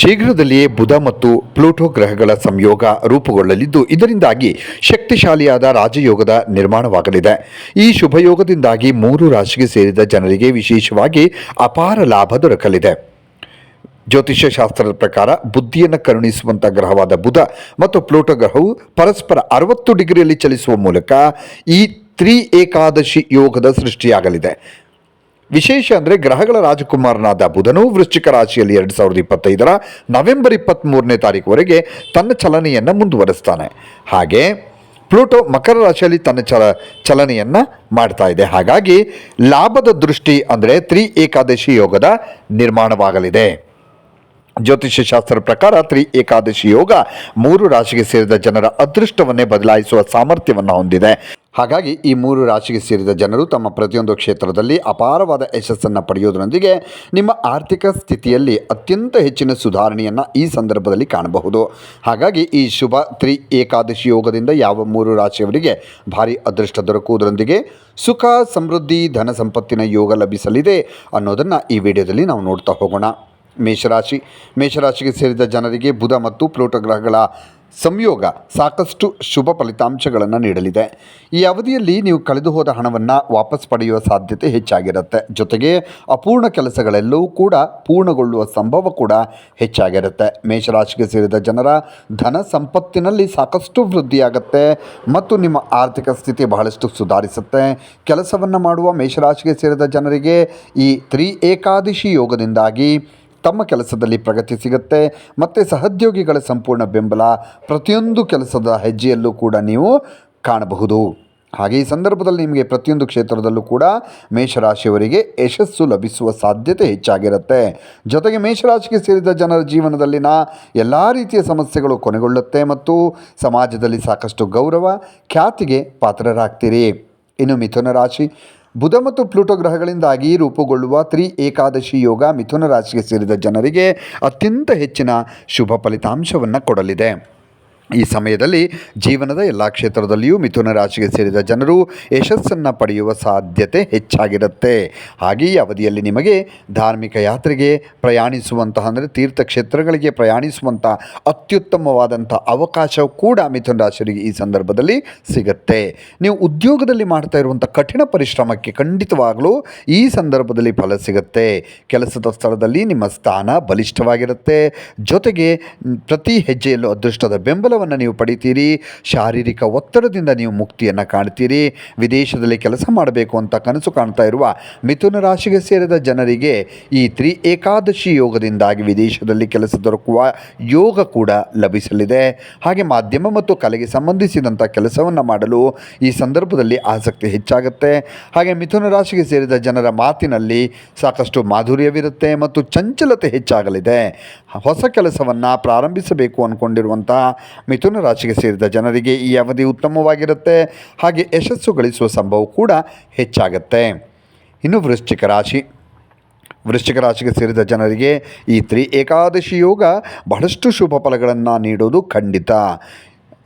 ಶೀಘ್ರದಲ್ಲಿಯೇ ಬುಧ ಮತ್ತು ಪ್ಲೂಟೋ ಗ್ರಹಗಳ ಸಂಯೋಗ ರೂಪುಗೊಳ್ಳಲಿದ್ದು, ಇದರಿಂದಾಗಿ ಶಕ್ತಿಶಾಲಿಯಾದ ರಾಜಯೋಗದ ನಿರ್ಮಾಣವಾಗಲಿದೆ. ಈ ಶುಭಯೋಗದಿಂದಾಗಿ ಮೂರು ರಾಶಿಗೆ ಸೇರಿದ ಜನರಿಗೆ ವಿಶೇಷವಾಗಿ ಅಪಾರ ಲಾಭ ದೊರಕಲಿದೆ. ಜ್ಯೋತಿಷ್ಯ ಶಾಸ್ತ್ರದ ಪ್ರಕಾರ ಬುದ್ಧಿಯನ್ನು ಕರುಣಿಸುವಂಥ ಗ್ರಹವಾದ ಬುಧ ಮತ್ತು ಪ್ಲೂಟೋ ಗ್ರಹವು ಪರಸ್ಪರ ಅರವತ್ತು ಡಿಗ್ರಿಯಲ್ಲಿ ಚಲಿಸುವ ಮೂಲಕ ಈ ತ್ರಿ ಏಕಾದಶಿ ಯೋಗದ ಸೃಷ್ಟಿಯಾಗಲಿದೆ. ವಿಶೇಷ ಅಂದರೆ ಗ್ರಹಗಳ ರಾಜಕುಮಾರನಾದ ಬುಧನು ವೃಶ್ಚಿಕ ರಾಶಿಯಲ್ಲಿ ಎರಡು ಸಾವಿರದ ಇಪ್ಪತ್ತೈದರ ನವೆಂಬರ್ ಇಪ್ಪತ್ತ್ಮೂರನೇ ತಾರೀಕುವರೆಗೆ ತನ್ನ ಚಲನೆಯನ್ನು ಮುಂದುವರಿಸ್ತಾನೆ. ಹಾಗೆ ಪ್ಲೂಟೋ ಮಕರ ರಾಶಿಯಲ್ಲಿ ತನ್ನ ಚಲ, ಚಲನೆಯನ್ನು ಮಾಡ್ತಾ ಇದೆ. ಹಾಗಾಗಿ ಲಾಭದ ದೃಷ್ಟಿ ಅಂದರೆ ತ್ರಿ ಏಕಾದಶಿ ಯೋಗದ ನಿರ್ಮಾಣವಾಗಲಿದೆ. ಜ್ಯೋತಿಷ್ಯ ಶಾಸ್ತ್ರ ಪ್ರಕಾರ ತ್ರಿ ಏಕಾದಶಿ ಯೋಗ ಮೂರು ರಾಶಿಗೆ ಸೇರಿದ ಜನರ ಅದೃಷ್ಟವನ್ನೇ ಬದಲಾಯಿಸುವ ಸಾಮರ್ಥ್ಯವನ್ನು ಹೊಂದಿದೆ. ಹಾಗಾಗಿ ಈ ಮೂರು ರಾಶಿಗೆ ಸೇರಿದ ಜನರು ತಮ್ಮ ಪ್ರತಿಯೊಂದು ಕ್ಷೇತ್ರದಲ್ಲಿ ಅಪಾರವಾದ ಯಶಸ್ಸನ್ನು ಪಡೆಯುವುದರೊಂದಿಗೆ ನಿಮ್ಮ ಆರ್ಥಿಕ ಸ್ಥಿತಿಯಲ್ಲಿ ಅತ್ಯಂತ ಹೆಚ್ಚಿನ ಸುಧಾರಣೆಯನ್ನು ಈ ಸಂದರ್ಭದಲ್ಲಿ ಕಾಣಬಹುದು. ಹಾಗಾಗಿ ಈ ಶುಭ ತ್ರಿ ಏಕಾದಶಿ ಯೋಗದಿಂದ ಯಾವ ಮೂರು ರಾಶಿಯವರಿಗೆ ಭಾರಿ ಅದೃಷ್ಟ ದೊರಕುವುದರೊಂದಿಗೆ ಸುಖ, ಸಮೃದ್ಧಿ, ಧನ ಸಂಪತ್ತಿನ ಯೋಗ ಲಭಿಸಲಿದೆ ಅನ್ನೋದನ್ನು ಈ ವಿಡಿಯೋದಲ್ಲಿ ನಾವು ನೋಡ್ತಾ ಹೋಗೋಣ. ಮೇಷರಾಶಿ. ಮೇಷರಾಶಿಗೆ ಸೇರಿದ ಜನರಿಗೆ ಬುಧ ಮತ್ತು ಪ್ಲೂಟೋ ಗ್ರಹಗಳ ಸಂಯೋಗ ಸಾಕಷ್ಟು ಶುಭ ಫಲಿತಾಂಶಗಳನ್ನು ನೀಡಲಿದೆ. ಈ ಅವಧಿಯಲ್ಲಿ ನೀವು ಕಳೆದು ಹೋದ ಹಣವನ್ನು ವಾಪಸ್ ಪಡೆಯುವ ಸಾಧ್ಯತೆ ಹೆಚ್ಚಾಗಿರುತ್ತೆ. ಜೊತೆಗೆ ಅಪೂರ್ಣ ಕೆಲಸಗಳೆಲ್ಲವೂ ಕೂಡ ಪೂರ್ಣಗೊಳ್ಳುವ ಸಂಭವ ಕೂಡ ಹೆಚ್ಚಾಗಿರುತ್ತೆ. ಮೇಷರಾಶಿಗೆ ಸೇರಿದ ಜನರ ಧನ ಸಂಪತ್ತಿನಲ್ಲಿ ಸಾಕಷ್ಟು ವೃದ್ಧಿಯಾಗುತ್ತೆ ಮತ್ತು ನಿಮ್ಮ ಆರ್ಥಿಕ ಸ್ಥಿತಿ ಬಹಳಷ್ಟು ಸುಧಾರಿಸುತ್ತೆ. ಕೆಲಸವನ್ನು ಮಾಡುವ ಮೇಷರಾಶಿಗೆ ಸೇರಿದ ಜನರಿಗೆ ಈ ತ್ರಿ ಏಕಾದಶಿ ಯೋಗದಿಂದಾಗಿ ತಮ್ಮ ಕೆಲಸದಲ್ಲಿ ಪ್ರಗತಿ ಸಿಗುತ್ತೆ, ಮತ್ತು ಸಹೋದ್ಯೋಗಿಗಳ ಸಂಪೂರ್ಣ ಬೆಂಬಲ ಪ್ರತಿಯೊಂದು ಕೆಲಸದ ಹೆಜ್ಜೆಯಲ್ಲೂ ಕೂಡ ನೀವು ಕಾಣಬಹುದು. ಹಾಗೆ ಈ ಸಂದರ್ಭದಲ್ಲಿ ನಿಮಗೆ ಪ್ರತಿಯೊಂದು ಕ್ಷೇತ್ರದಲ್ಲೂ ಕೂಡ ಮೇಷರಾಶಿಯವರಿಗೆ ಯಶಸ್ಸು ಲಭಿಸುವ ಸಾಧ್ಯತೆ ಹೆಚ್ಚಾಗಿರುತ್ತೆ. ಜೊತೆಗೆ ಮೇಷರಾಶಿಗೆ ಸೇರಿದ ಜನರ ಜೀವನದಲ್ಲಿನ ಎಲ್ಲ ರೀತಿಯ ಸಮಸ್ಯೆಗಳು ಕೊನೆಗೊಳ್ಳುತ್ತೆ ಮತ್ತು ಸಮಾಜದಲ್ಲಿ ಸಾಕಷ್ಟು ಗೌರವ, ಖ್ಯಾತಿಗೆ ಪಾತ್ರರಾಗ್ತೀರಿ. ಇನ್ನು ಮಿಥುನ ರಾಶಿ ಬುಧ ಮತ್ತು ಪ್ಲೂಟೋ ಗ್ರಹಗಳಿಂದಾಗಿ ರೂಪುಗೊಳ್ಳುವ ತ್ರಿ ಏಕಾದಶಿ ಯೋಗ ಮಿಥುನ ರಾಶಿಗೆ ಸೇರಿದ ಜನರಿಗೆ ಅತ್ಯಂತ ಹೆಚ್ಚಿನ ಶುಭ ಫಲಿತಾಂಶವನ್ನು ಕೊಡಲಿದೆ. ಈ ಸಮಯದಲ್ಲಿ ಜೀವನದ ಎಲ್ಲ ಕ್ಷೇತ್ರದಲ್ಲಿಯೂ ಮಿಥುನ ರಾಶಿಗೆ ಸೇರಿದ ಜನರು ಯಶಸ್ಸನ್ನು ಪಡೆಯುವ ಸಾಧ್ಯತೆ ಹೆಚ್ಚಾಗಿರುತ್ತೆ. ಹಾಗೆ ಈ ಅವಧಿಯಲ್ಲಿ ನಿಮಗೆ ಧಾರ್ಮಿಕ ಯಾತ್ರೆಗೆ ಪ್ರಯಾಣಿಸುವಂತಹ, ಅಂದರೆ ತೀರ್ಥಕ್ಷೇತ್ರಗಳಿಗೆ ಪ್ರಯಾಣಿಸುವಂಥ ಅತ್ಯುತ್ತಮವಾದಂಥ ಅವಕಾಶ ಕೂಡ ಮಿಥುನ ರಾಶಿಯರಿಗೆ ಈ ಸಂದರ್ಭದಲ್ಲಿ ಸಿಗುತ್ತೆ. ನೀವು ಉದ್ಯೋಗದಲ್ಲಿ ಮಾಡ್ತಾ ಇರುವಂಥ ಕಠಿಣ ಪರಿಶ್ರಮಕ್ಕೆ ಖಂಡಿತವಾಗಲೂ ಈ ಸಂದರ್ಭದಲ್ಲಿ ಫಲ ಸಿಗುತ್ತೆ. ಕೆಲಸದ ಸ್ಥಳದಲ್ಲಿ ನಿಮ್ಮ ಸ್ಥಾನ ಬಲಿಷ್ಠವಾಗಿರುತ್ತೆ. ಜೊತೆಗೆ ಪ್ರತಿ ಹೆಜ್ಜೆಯಲ್ಲೂ ಅದೃಷ್ಟದ ಬೆಂಬಲವನ್ನು ನೀವು ಪಡಿತೀರಿ, ಶಾರೀರಿಕ ಒತ್ತಡದಿಂದ ನೀವು ಮುಕ್ತಿಯನ್ನು ಕಾಣ್ತೀರಿ, ವಿದೇಶದಲ್ಲಿ ಕೆಲಸ ಮಾಡಬೇಕು ಅಂತ ಕನಸು ಕಾಣ್ತಾ ಇರುವ ಮಿಥುನ ರಾಶಿಗೆ ಸೇರಿದ ಜನರಿಗೆ ಈ ತ್ರಿ ಏಕಾದಶಿ ಯೋಗದಿಂದಾಗಿ ವಿದೇಶದಲ್ಲಿ ಕೆಲಸ ದೊರಕುವ ಯೋಗ ಕೂಡ ಲಭಿಸಲಿದೆ. ಹಾಗೆ ಮಾಧ್ಯಮ ಮತ್ತು ಕಲೆಗೆ ಸಂಬಂಧಿಸಿದಂಥ ಕೆಲಸವನ್ನು ಮಾಡಲು ಈ ಸಂದರ್ಭದಲ್ಲಿ ಆಸಕ್ತಿ ಹೆಚ್ಚಾಗುತ್ತೆ. ಹಾಗೆ ಮಿಥುನ ರಾಶಿಗೆ ಸೇರಿದ ಜನರ ಮಾತಿನಲ್ಲಿ ಸಾಕಷ್ಟು ಮಾಧುರ್ಯವಿರುತ್ತೆ ಮತ್ತು ಚಂಚಲತೆ ಹೆಚ್ಚಾಗಲಿದೆ. ಹೊಸ ಕೆಲಸವನ್ನು ಪ್ರಾರಂಭಿಸಬೇಕು ಅಂದ್ಕೊಂಡಿರುವಂಥ ಮಿಥುನ ರಾಶಿಗೆ ಸೇರಿದ ಜನರಿಗೆ ಈ ಅವಧಿ ಉತ್ತಮವಾಗಿರುತ್ತೆ. ಹಾಗೆ ಯಶಸ್ಸು ಗಳಿಸುವ ಸಂಭವ ಕೂಡ ಹೆಚ್ಚಾಗುತ್ತೆ. ಇನ್ನು ವೃಶ್ಚಿಕ ರಾಶಿ. ವೃಶ್ಚಿಕ ರಾಶಿಗೆ ಸೇರಿದ ಜನರಿಗೆ ಈ ತ್ರಿ ಏಕಾದಶಿ ಯೋಗ ಬಹಳಷ್ಟು ಶುಭ ಫಲಗಳನ್ನು ನೀಡೋದು ಖಂಡಿತ.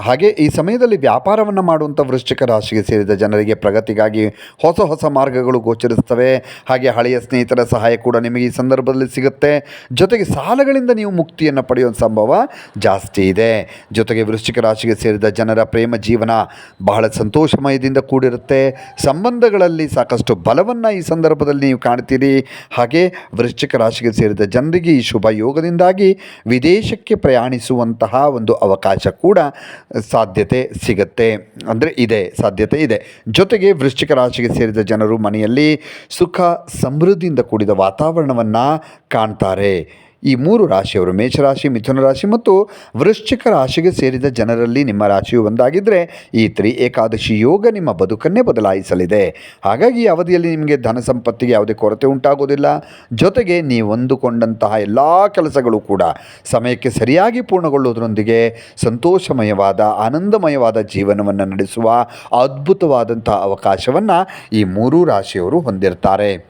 ಹಾಗೆ ಈ ಸಮಯದಲ್ಲಿ ವ್ಯಾಪಾರವನ್ನು ಮಾಡುವಂಥ ವೃಶ್ಚಿಕ ರಾಶಿಗೆ ಸೇರಿದ ಜನರಿಗೆ ಪ್ರಗತಿಗಾಗಿ ಹೊಸ ಹೊಸ ಮಾರ್ಗಗಳು ಗೋಚರಿಸ್ತವೆ ಹಾಗೆ ಹಳೆಯ ಸ್ನೇಹಿತರ ಸಹಾಯ ಕೂಡ ನಿಮಗೆ ಈ ಸಂದರ್ಭದಲ್ಲಿ ಸಿಗುತ್ತೆ. ಜೊತೆಗೆ ಸಾಲಗಳಿಂದ ನೀವು ಮುಕ್ತಿಯನ್ನು ಪಡೆಯುವ ಸಂಭವ ಜಾಸ್ತಿ ಇದೆ. ಜೊತೆಗೆ ವೃಶ್ಚಿಕ ರಾಶಿಗೆ ಸೇರಿದ ಜನರ ಪ್ರೇಮ ಜೀವನ ಬಹಳ ಸಂತೋಷಮಯದಿಂದ ಕೂಡಿರುತ್ತೆ. ಸಂಬಂಧಗಳಲ್ಲಿ ಸಾಕಷ್ಟು ಬಲವನ್ನು ಈ ಸಂದರ್ಭದಲ್ಲಿ ನೀವು ಕಾಣ್ತೀರಿ. ಹಾಗೆ ವೃಶ್ಚಿಕ ರಾಶಿಗೆ ಸೇರಿದ ಜನರಿಗೆ ಈ ಶುಭ ಯೋಗದಿಂದಾಗಿ ವಿದೇಶಕ್ಕೆ ಪ್ರಯಾಣಿಸುವಂತಹ ಒಂದು ಅವಕಾಶ ಕೂಡ ಸಾಧ್ಯತೆ ಸಿಗತ್ತೆ. ಅಂದರೆ ಇದೆ, ಸಾಧ್ಯತೆ ಇದೆ. ಜೊತೆಗೆ ವೃಶ್ಚಿಕ ರಾಶಿಗೆ ಸೇರಿದ ಜನರು ಮನೆಯಲ್ಲಿ ಸುಖ, ಸಮೃದ್ಧಿಯಿಂದ ಕೂಡಿದ ವಾತಾವರಣವನ್ನು ಕಾಣ್ತಾರೆ. ಈ ಮೂರು ರಾಶಿಯವರು ಮೇಷರಾಶಿ, ಮಿಥುನ ರಾಶಿ ಮತ್ತು ವೃಶ್ಚಿಕ ರಾಶಿಗೆ ಸೇರಿದ ಜನರಲ್ಲಿ ನಿಮ್ಮ ರಾಶಿಯು ಒಂದಾಗಿದ್ದರೆ ಈ ತ್ರಿ ಏಕಾದಶಿ ಯೋಗ ನಿಮ್ಮ ಬದುಕನ್ನೇ ಬದಲಾಯಿಸಲಿದೆ. ಹಾಗಾಗಿ ಈ ಅವಧಿಯಲ್ಲಿ ನಿಮಗೆ ಧನ ಸಂಪತ್ತಿಗೆ ಯಾವುದೇ ಕೊರತೆ ಉಂಟಾಗೋದಿಲ್ಲ ಜೊತೆಗೆ ನೀವು ಹೊಂದಿಕೊಂಡಂತಹ ಎಲ್ಲ ಕೆಲಸಗಳು ಕೂಡ ಸಮಯಕ್ಕೆ ಸರಿಯಾಗಿ ಪೂರ್ಣಗೊಳ್ಳುವುದರೊಂದಿಗೆ ಸಂತೋಷಮಯವಾದ, ಆನಂದಮಯವಾದ ಜೀವನವನ್ನು ನಡೆಸುವ ಅದ್ಭುತವಾದಂಥ ಅವಕಾಶವನ್ನು ಈ ಮೂರೂ ರಾಶಿಯವರು ಹೊಂದಿರ್ತಾರೆ.